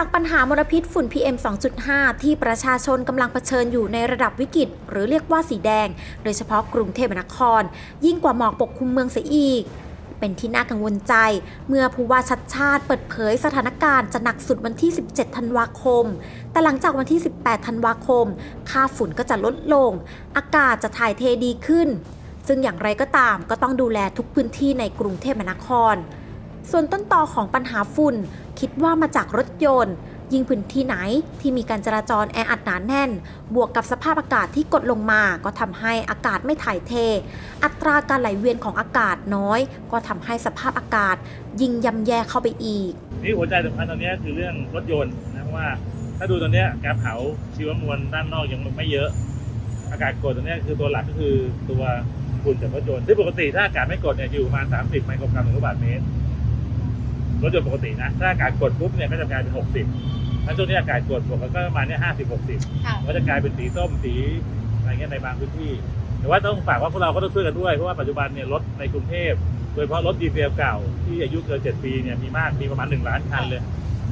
จากปัญหามลพิษฝุ่น PM 2.5 ที่ประชาชนกำลังเผชิญอยู่ในระดับวิกฤต หรือเรียกว่าสีแดง โดยเฉพาะกรุงเทพมหานคร ยิ่งกว่าหมอกปกคลุมเมืองเสียอีก เป็นที่น่ากังวลใจ เมื่อผู้ว่าชัดชาติเปิดเผยสถานการณ์จะหนักสุดวันที่ 17 ธันวาคม แต่หลังจากวันที่ 18 ธันวาคม ค่าฝุ่นก็จะลดลง อากาศจะถ่ายเทดีขึ้น ซึ่งอย่างไรก็ตามก็ต้องดูแลทุกพื้นที่ในกรุงเทพมหานคร ส่วนต้นตอของปัญหาฝุ่น คิดว่ามาจากรถยนต์ ยิ่งพื้นที่ไหนที่มีการจราจรแออัดหนาแน่น บวกกับสภาพอากาศที่กดลงมา ก็ทำให้อากาศไม่ถ่ายเท อัตราการไหลเวียนของอากาศน้อย ก็ทำให้สภาพอากาศ ยิ่งย่ำแย่เข้าไปอีก นี่หัวใจสำคัญตอนนี้คือเรื่องรถยนต์นะว่า ถ้าดูตอนนี้การเผาชีวมวลด้านนอกยังไม่เยอะ อากาศกดตอนนี้คือตัวหลักก็คือตัวฝุ่นจากรถยนต์ซึ่งปกติถ้าอากาศไม่กดเนี่ยอยู่ประมาณ 30 ไมโครกรัมต่อลูกบาศก์เมตร รถยนต์ปกตินะ ถ้าอากาศกดปุ๊บเนี่ยก็จะกลายเป็น 60ถ้าช่วงนี้อากาศกดปกติก็ประมาณเนี่ย50 60ค่ะ ก็จะกลายเป็นสีส้มสีอะไรเงี้ยในบางพื้นที่ แต่ว่าต้องฝากว่าพวกเราก็ต้องช่วยกันด้วย เพราะว่าปัจจุบันเนี่ยรถในกรุงเทพ โดยเฉพาะรถดีเซลเก่าที่อายุเกิน7ปีเนี่ยมีมากมีประมาณ1ล้านคันเลย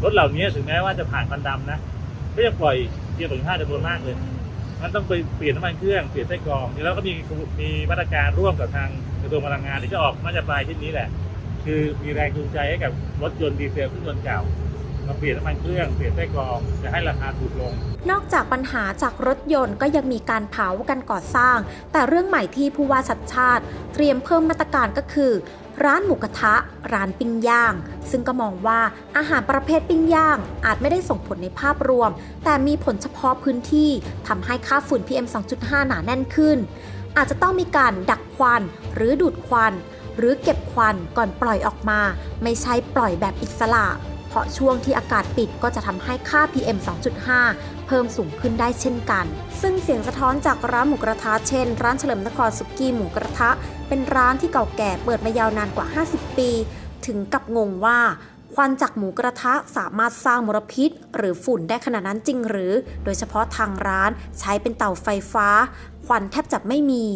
รถเหล่านี้ถึงแม้ว่าจะผ่านควันดำนะก็ยังปล่อยเพียงต่อห้าจำนวนมากเลย มันต้องไปเปลี่ยนน้ำมันเครื่องเปลี่ยนไส้กรองแล้วก็มีมีมาตรการร่วมกับทางกระทรวงพลังงานที่จะออกมาจะปลายที่นี้แหละ คือมีแรงจูงใจให้กับรถยนต์ดีเซลเครื่องยนต์เก่ามาเปลี่ยนน้ำมันเครื่องเปลี่ยนไส้กรองจะให้ราคาถูกลง นอกจากปัญหาจากรถยนต์ก็ยังมีการเผากันก่อสร้าง แต่เรื่องใหม่ที่ผู้ว่าชัดชาติ เตรียมเพิ่มมาตรการก็คือ ร้านหมูกระทะ ร้านปิ้งย่าง ซึ่งก็มองว่าอาหารประเภทปิ้งย่าง อาจไม่ได้ส่งผลในภาพรวม แต่มีผลเฉพาะพื้นที่ทำให้ค่าฝุ่น PM 2.5 หนาแน่นขึ้น อาจจะต้องมีการดักควันหรือดูดควัน หรือเก็บควันก่อนปล่อยออกมา ไม่ใช่ปล่อยแบบอิสระ เพราะช่วงที่อากาศปิดก็จะทำให้ค่า PM 2.5 เพิ่มสูงขึ้นได้เช่นกัน ซึ่งเสียงสะท้อนจากร้านหมูกระทะเช่น ร้านเฉลิมนครสุกี้หมูกระทะ เป็นร้านที่เก่าแก่เปิดมายาวนานกว่า 50 ปี ถึงกับงงว่าควันจากหมูกระทะสามารถสร้างมลพิษ หรือฝุ่นได้ขนาดนั้นจริงหรือ โดยเฉพาะทางร้านใช้เป็นเตาไฟฟ้า ควันแทบจะไม่มี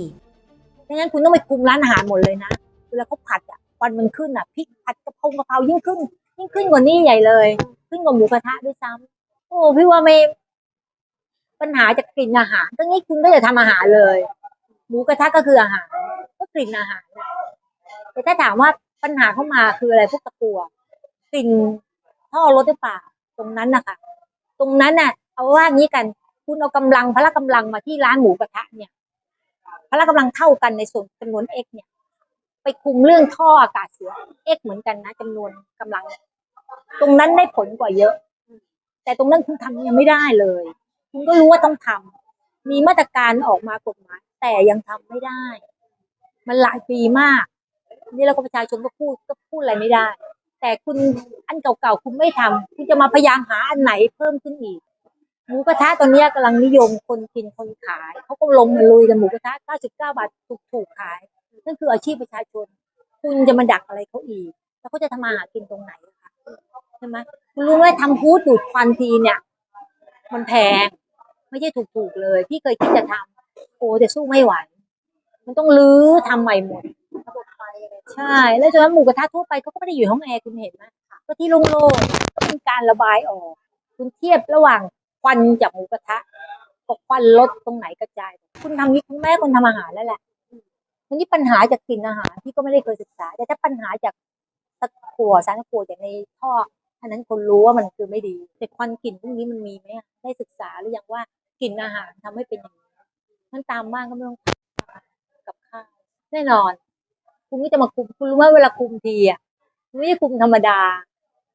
ไม่งั้นคุณต้องไปคุมร้านอาหารหมดเลยนะ เวลาเขาผัดอะควันมันขึ้นอะพริกผัดกระเพรากระเพรายิ่งขึ้น ยิ่งขึ้นกว่านี้ใหญ่เลย ขึ้นกว่าหมูกระทะด้วยซ้ำโอ้พี่ว่าไม่ปัญหาจากกลิ่นอาหารตรงนี้คุณก็จะทำอาหารเลย หมูกระทะก็คืออาหาร ก็กลิ่นอาหารแต่ถ้าถามว่าปัญหาเข้ามาคืออะไรพวกตะกัวกลิ่นท่อรถหรือเปล่าตรงนั้นนะคะตรงนั้นน่ะ เอาว่างี้กัน คุณเอากำลังพละกำลังมาที่ร้านหมูกระทะเนี่ยพละกำลังเท่ากันในส่วนจำนวน x เนี่ย ไปคุมเรื่องท่ออากาศเสีย x เหมือนกันนะจำนวนกำลัง ตรงนั้นได้ผลกว่าเยอะ แต่ตรงนั้นคุณทำยังไม่ได้เลย คุณก็รู้ว่าต้องทำมีมาตรการออกมากฎหมาย แต่ยังทำไม่ได้ มันหลายปีมาก นี่เราก็ประชาชนก็พูดก็พูดอะไรไม่ได้ แต่คุณอันเก่าๆคุณไม่ทำคุณจะมาพยายามหาอันไหนเพิ่มขึ้นอีกหมูกระทะตอนนี้กำลังนิยมคนกินคนขาย เขาก็ลงมาลุยกันหมูกระทะ 99 บาทถูกๆขาย นั่นคืออาชีพประชาชน คุณจะมาดักอะไรเขาอีก แล้วเขาจะทำมาหากินตรงไหนคะใช่ไหมคุณรู้ไหมทำฟูดดูดควันทีเนี่ย มันแพง ไม่ใช่ถูกๆเลย พี่เคยคิดจะทำโอ้แต่สู้ไม่ไหว มันต้องรื้อทำใหม่หมดใช่ แล้วจนนั้นหมูกระทะทั่วไปเขาก็ไม่ได้อยู่ห้องแอร์คุณเห็นไหมก็ที่โล่งๆก็เป็นการระบายออก คุณเทียบระหว่างควันจากหมูกระทะกับควันรถตรงไหนกระจาย คุณทำนี้คุณแม่คนทำอาหารแล้วแหละ ทีนี้ปัญหาจากกลิ่นอาหารที่ก็ไม่ได้เคยศึกษา แต่ถ้าปัญหาจากตะกั่วสารตะกั่วจากในท่ออันนั้นคนรู้ว่ามันคือไม่ดี แต่ควันกลิ่นพวกนี้มันมีไหมได้ศึกษาหรือยังว่ากลิ่นอาหารทำให้เป็นอย่างนี้มันตามบ้านก็ไม่ต้องกับข้าวแน่นอน คุณก็จะมาคุมคุณรู้ไหมเวลาคุมทีอะคุณไม่ใช่คุมธรรมดา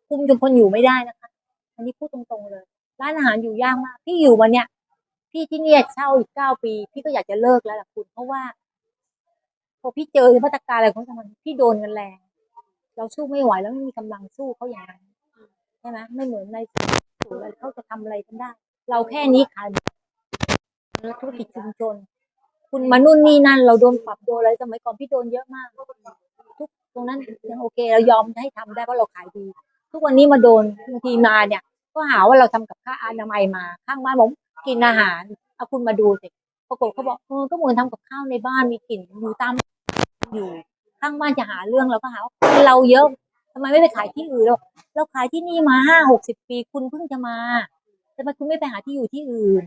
คุมจนคนอยู่ไม่ได้นะคะ อันนี้พูดตรงๆเลย ร้านอาหารอยู่ยากมาก พี่อยู่มาเนี่ย พี่ที่เนี่ยเช่าอีกเก้าปี พี่ก็อยากจะเลิกแล้วล่ะคุณ เพราะว่า พอพี่เจอมาตรการอะไรของมันพี่โดนกันแรง เราสู้ไม่ไหวแล้วไม่มีกำลังสู้เขาอย่างนั้นใช่ไหมไม่เหมือนในสูอะไรเขาจะทำอะไรกันได้ เราแค่นี้ขายแล้วธุรกิจชุมชน คุณมานู่นนี่นั่น เราโดนปรับโดนอะไรสมัยก่อนพี่โดนเยอะมาก ทุกตรงนั้นยังโอเค เรายอมให้ทำได้เพราะเราขายดี ทุกวันนี้มาโดนบางทีมาเนี่ย ก็หาว่าเราทำกับข้าวอนามัยมา ข้างบ้านผมกินอาหารเอาคุณมาดูสิปรากฏเขาบอกเออก็เหมือนทำกับข้าวในบ้านมีกลิ่นอยู่ตาม อยู่ข้างบ้านจะหาเรื่องเราก็หาว่าเราเยอะทำไมไม่ไปขายที่อื่นเราเราขายที่นี่มาห้าหกสิบปีคุณเพิ่งจะมาทำไมคุณไม่ไปหาที่อยู่ที่อื่น